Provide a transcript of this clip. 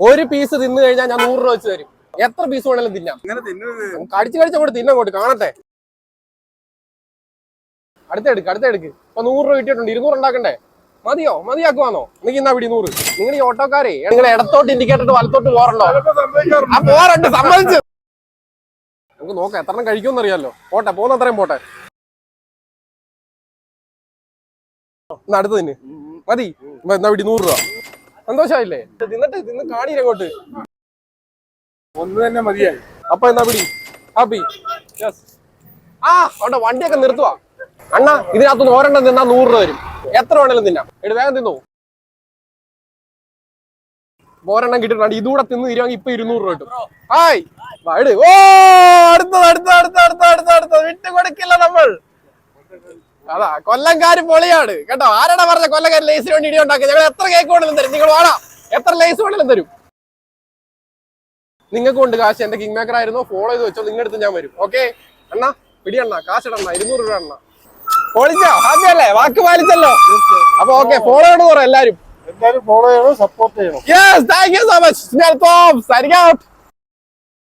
ഒരു പീസ് തിന്നു കഴിഞ്ഞാൽ ഞാൻ നൂറ് രൂപ വെച്ച് തരും. എത്ര പീസ് വേണേലും തിന്നാം. കടിച്ച് കടിച്ച് അങ്ങോട്ട് തിന്നങ്ങോട്ട് കാണട്ടെ. അടുത്തെടുക്ക് അടുത്തെടുക്ക് ഇപ്പൊ നൂറ് രൂപ കിട്ടിയിട്ടുണ്ട്. ഇരുന്നൂറ് ഉണ്ടാക്കണ്ടേ? മതിയോ? മതിയാക്കുവാന്നോ? എനിക്ക് ഇന്നാ പിടി നൂറ്. നിങ്ങൾ ഈ ഓട്ടോക്കാരെ നിങ്ങൾ ഇടത്തോട്ട് ഇൻഡിക്കേറ്റർ വലത്തോട്ട് പോറണ്ടോ ആ പോരണ്ട് സമ്മതിച്ചു. നമുക്ക് നോക്കാം. എത്ര കഴിക്കുമെന്ന് അറിയാലോ. പോട്ടെ പോകുന്ന അത്രയും പോട്ടെ. അടുത്ത് തിന്ന്. മതി. എന്നാ പിടി നൂറ് രൂപ. സന്തോഷമായില്ലേ തിന്നിട്ട് തിന്ന് അങ്ങോട്ട് ഒന്ന് തന്നെ മതിയായി അപ്പൊ എന്നാ പിടി? ഹാപ്പി ആ അവിടെ വണ്ടിയൊക്കെ നിർത്തുവാ. അണ്ണാ ഇതിനകത്തുനിന്ന് ഒരെണ്ണം തിന്നാ നൂറ് രൂപ വരും. എത്ര വേണേലും തിന്നാം. എടു വേഗം തിന്നു. ഒരെണ്ണം കിട്ടിയിട്ടുണ്ട്. ഇതുകൂടെ തിന്ന് തീരുവാണെങ്കിൽ ഇപ്പൊ ഇരുന്നൂറ് രൂപ കിട്ടും. ആയ് വാട് ഓ അടുത്തത് അടുത്ത അടുത്ത അടുത്ത അടുത്ത അടുത്ത വിട്ടു കൊടുക്കില്ല നമ്മൾ. അതാ കൊല്ലംകാര് പൊളിയാണ്. കേട്ടോ ആരാടാ പറഞ്ഞ കൊല്ലംകാര് ലേസിന് വേണ്ടി ഇടി ഉണ്ടാക്കി ഞങ്ങൾ എത്ര കേക്ക് വേണമെങ്കിലും തരും. നിങ്ങൾ വേണം എത്ര ലേസ് വേണമെങ്കിലും തരും. നിങ്ങൾക്ക് കൊണ്ട് കാശ്. എന്റെ കിങ് മേക്കർ ആയിരുന്നു. ഫോളോ ചെയ്ത് വെച്ചോ. നിങ്ങളുടെ അടുത്ത് ഞാൻ വരും. ഓക്കെ അണ്ണാ പിടി അണ്ണ കാശ് ഇടണ്ണ. ഇരുന്നൂറ് രൂപ അണ്ണ പൊളിച്ചോ? ഹാപ്പി അല്ലേ? വാക്ക് പാലിച്ചല്ലോ. അപ്പൊ ഓക്കെ ഫോളോ ചെയ്യണം പറയാം എല്ലാരും. എല്ലാരും ഫോളോ ചെയ്യണം സപ്പോർട്ട് ചെയ്യണം. Yes thank you so much out